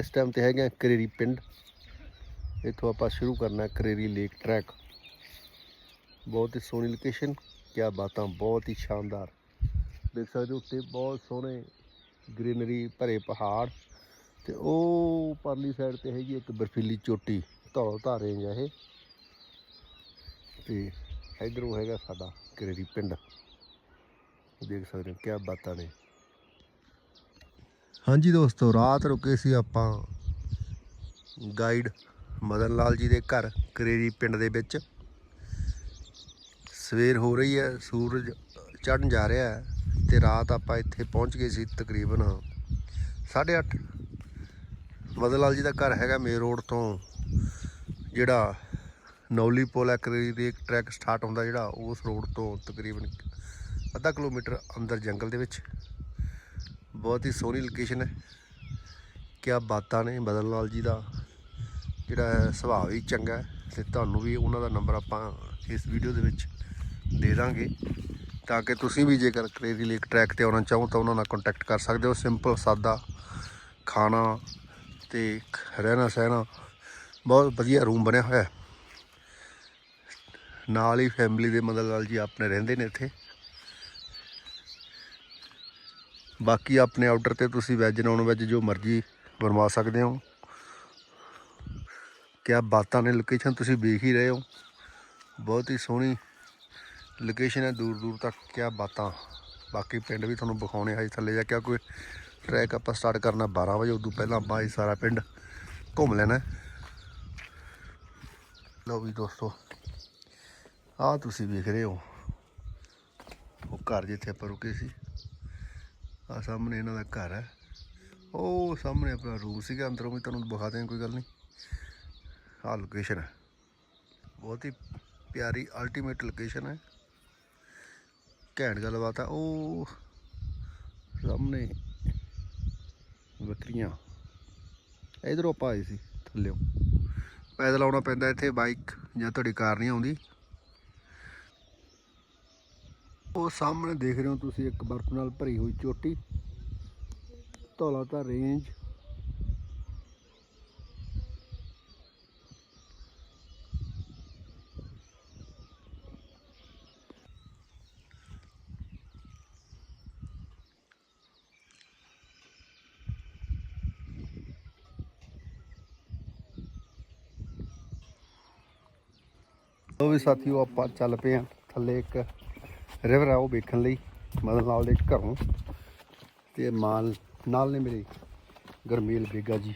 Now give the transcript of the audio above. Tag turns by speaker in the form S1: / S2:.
S1: ਇਸ ਟਾਈਮ ਤੇ ਹੈਗੇ ਆ ਕਰੇਰੀ ਪਿੰਡ। ਇੱਥੋਂ ਆਪਾਂ ਸ਼ੁਰੂ ਕਰਨਾ ਕਰੇਰੀ ਲੇਕ ਟਰੈਕ ਬਹੁਤ ਹੀ ਸੋਹਣੀ ਲੋਕੇਸ਼ਨ ਕਿਆ ਬਾਤਾਂ, ਬਹੁਤ ਹੀ ਸ਼ਾਨਦਾਰ। ਦੇਖ ਸਕਦੇ ਹੋ ਉੱਤੇ ਬਹੁਤ ਸੋਹਣੇ ਗ੍ਰੀਨਰੀ ਭਰੇ ਪਹਾੜ ਤੇ ਉਹ ਪਰਲੀ ਸਾਈਡ ਤੇ ਹੈਗੀ ਇੱਕ ਬਰਫੀਲੀ ਚੋਟੀ, ਧੌਲ ਧਾਰੇ ਆ ਇਹ। ਤੇ ਇਧਰੋਂ ਹੈਗਾ ਸਾਡਾ ਕਰੇਰੀ ਪਿੰਡ। ਦੇਖ ਸਕਦੇ ਹੋ, ਕਿਆ ਬਾਤਾਂ ਨੇ। ਹਾਂਜੀ ਦੋਸਤੋ, ਰਾਤ ਰੁਕੇ ਸੀ ਆਪਾਂ ਗਾਈਡ ਮਦਨ ਲਾਲ ਜੀ ਦੇ ਘਰ, ਕਰੇਰੀ ਪਿੰਡ ਦੇ ਵਿੱਚ। ਸਵੇਰ ਹੋ ਰਹੀ ਹੈ, ਸੂਰਜ ਚੜ੍ਹਨ ਜਾ ਰਿਹਾ ਹੈ ਤੇ ਰਾਤ ਆਪਾਂ ਇੱਥੇ ਪਹੁੰਚ ਗਏ ਸੀ ਤਕਰੀਬਨ 8:30 ਮਦਨ ਲਾਲ ਜੀ ਦਾ ਘਰ ਹੈਗਾ ਮੇਨ ਰੋਡ ਤੋਂ, ਜਿਹੜਾ ਨੌਲੀ ਪੁਲ ਹੈ, ਕਰੇਰੀ ਦੇ ਟਰੈਕ ਸਟਾਰਟ ਹੁੰਦਾ ਜਿਹੜਾ, ਉਸ ਰੋਡ ਤੋਂ ਤਕਰੀਬਨ ਅੱਧਾ ਕਿਲੋਮੀਟਰ ਅੰਦਰ ਜੰਗਲ ਦੇ ਵਿੱਚ। ਬਹੁਤ ਹੀ ਸੋਹਣੀ ਲੋਕੇਸ਼ਨ ਹੈ। ਕਿਆ ਬਾਤਾਂ ਨੇ ਬਦਲ ਲਾਲ ਜੀ ਦਾ। ਜਿਹੜਾ ਸੁਭਾਅ ਵੀ ਚੰਗਾ ਹੈ ਤੇ ਤੁਹਾਨੂੰ ਵੀ ਉਹਨਾਂ ਦਾ ਨੰਬਰ ਆਪਾਂ ਇਸ ਵੀਡੀਓ ਦੇ ਵਿੱਚ ਦੇ ਦਾਂਗੇ। ਤਾਂ ਕਿ ਤੁਸੀਂ ਵੀ ਜੇਕਰ ਕਰੇਰੀ ਲੇਕ ਟਰੈਕ ਤੇ ਆਉਣਾ ਚਾਹੋ ਤਾਂ ਉਹਨਾਂ ਨਾਲ ਕੰਟੈਕਟ ਕਰ ਸਕਦੇ ਹੋ। ਸਿੰਪਲ ਸਾਦਾ ਖਾਣਾ ਤੇ ਰਹਿਣਾ ਸਹਿਣਾ। ਬਹੁਤ ਵਧੀਆ ਰੂਮ ਬਣਿਆ ਹੋਇਆ ਨਾਲ ਹੀ ਫੈਮਿਲੀ ਦੇ ਮਦਦ ਲਾਲ ਜੀ ਆਪਣੇ ਰਹਿੰਦੇ ਨੇ ਇੱਥੇ। ਬਾਕੀ ਆਪਣੇ ਆਰਡਰ ਤੇ ਤੁਸੀਂ ਵੈਜ ਨੌਨ ਵੈਜ ਜੋ ਮਰਜ਼ੀ ਬਣਵਾ ਸਕਦੇ ਹੋ। ਕਿਆ ਬਾਤਾਂ ਨੇ ਲੋਕੇਸ਼ਨ ਤੁਸੀਂ ਵੇਖ ਹੀ ਰਹੇ ਹੋ। ਬਹੁਤ ਹੀ ਸੋਹਣੀ ਲੋਕੇਸ਼ਨ ਹੈ ਦੂਰ ਦੂਰ ਤੱਕ ਕਿਆ ਬਾਤਾਂ। ਬਾਕੀ ਪਿੰਡ ਵੀ ਤੁਹਾਨੂੰ ਵਿਖਾਉਣੇ ਆ ਥੱਲੇ ਜਾ ਕੇ ਕੋਈ ਟਰੈਕ ਆਪਾਂ ਸਟਾਰਟ ਕਰਨਾ 12 ਵਜੇ, ਉਦੋਂ ਪਹਿਲਾਂ ਆਪਾਂ ਇਹ ਸਾਰਾ ਪਿੰਡ ਘੁੰਮ ਲੈਣਾ। ਲਓ ਵੀ ਦੋਸਤੋ, ਆਹ ਤੁਸੀਂ ਵੇਖ ਰਹੇ ਹੋ। ਉਹ ਘਰ ਜਿੱਥੇ ਆਪਾਂ ਰੁਕੇ ਸੀ। ਆ ਸਾਹਮਣੇ ਇਹਨਾਂ ਦਾ ਘਰ ਹੈ। ਉਹ ਸਾਹਮਣੇ ਆਪਣਾ ਰੂਮ ਸੀਗਾ, ਅੰਦਰੋਂ ਵੀ ਤੁਹਾਨੂੰ ਦਿਖਾ ਦਿਆਂ ਕੋਈ ਗੱਲ ਨਹੀਂ। ਆਹ ਲੋਕੇਸ਼ਨ ਹੈ। ਬਹੁਤ ਹੀ ਪਿਆਰੀ ਅਲਟੀਮੇਟ ਲੋਕੇਸ਼ਨ ਹੈ। ਘੈਂਟ ਗੱਲਬਾਤ ਆ। ਉਹ ਸਾਹਮਣੇ ਬੱਕਰੀਆਂ। ਇਧਰੋਂ ਆਪਾਂ ਆਏ ਸੀ, ਥੱਲਿਓ। ਪੈਦਲ ਆਉਣਾ ਪੈਂਦਾ ਇੱਥੇ ਬਾਈਕ ਜਾਂ ਤੁਹਾਡੀ ਕਾਰ ਨਹੀਂ ਆਉਂਦੀ। ਉਹ ਸਾਹਮਣੇ ਦੇਖ ਰਹੇ ਹੋ ਤੁਸੀਂ ਇੱਕ ਬਰਫ਼ ਨਾਲ ਭਰੀ ਹੋਈ ਚੋਟੀ। ਧੌਲਾ ਤਾਂ ਰੇਂਜ ਉਹ ਵੀ ਸਾਥੀਓ, ਆਪਾਂ ਚੱਲ ਪਏ ਆ ਥੱਲੇ ਇੱਕ ਰਿਵਰ ਆ, ਉਹ ਵੇਖਣ ਲਈ ਮਦਨ ਲਾਲ ਦੇ ਘਰੋਂ। ਤੇ ਮਾਲ, ਨਾਲ ਨੇ ਮੇਰੇ, ਗਰਮੀਲ ਬੇਗਾ ਜੀ।